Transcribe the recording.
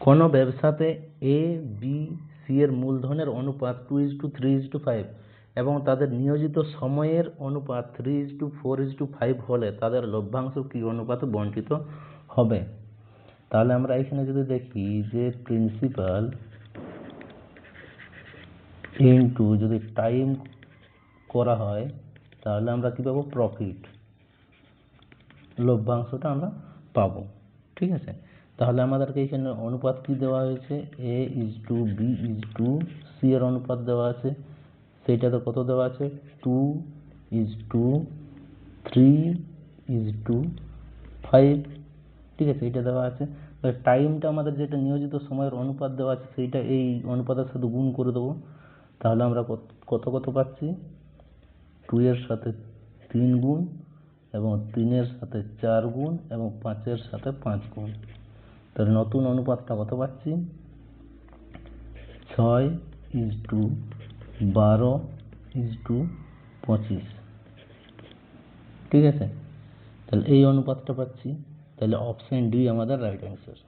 কোনো ব্যবসাতে A B C এর মূলধনের অনুপাত two is to three is to five এবং তাদের নিয়োজিত সময়ের অনুপাত three is to four is to five হলে তাদের লভ্যাংশ কী অনুপাতে বণ্টিত হবে? তাহলে আমরা এখানে যদি দেখি যে প্রিন্সিপাল ইনটু যদি টাইম করা হয়, তাহলে আমরা কী পাবো? প্রফিট লভ্যাংশটা আমরা পাবো। ঠিক আছে? তাহলে আমাদেরকে এখানে অনুপাত কি দেওয়া হয়েছে? A is to B is to C এর অনুপাত দেওয়া আছে। সেইটাতে কত দেওয়া আছে? Two is to three is to five ঠিক আছে, এইটা দেওয়া আছে। তাহলে টাইমটা আমাদের যেটা নিয়োজিত সময়ের অনুপাত দেওয়া আছে, সেইটা এই অনুপাতের সাথে গুণ করে দেবো। তাহলে আমরা কত কত পাচ্ছি? টু এর সাথে তিন গুণ এবং তিনের সাথে চার গুণ এবং পাঁচের সাথে পাঁচ গুণ। তাহলে নতুন অনুপাতটা কত পাচ্ছি? ছয় ইজ টু বারো ইজ টু পঁচিশ। ঠিক আছে? তাহলে এই অনুপাতটা পাচ্ছি। তাহলে অপশান ডি আমাদের রাইট অ্যান্সার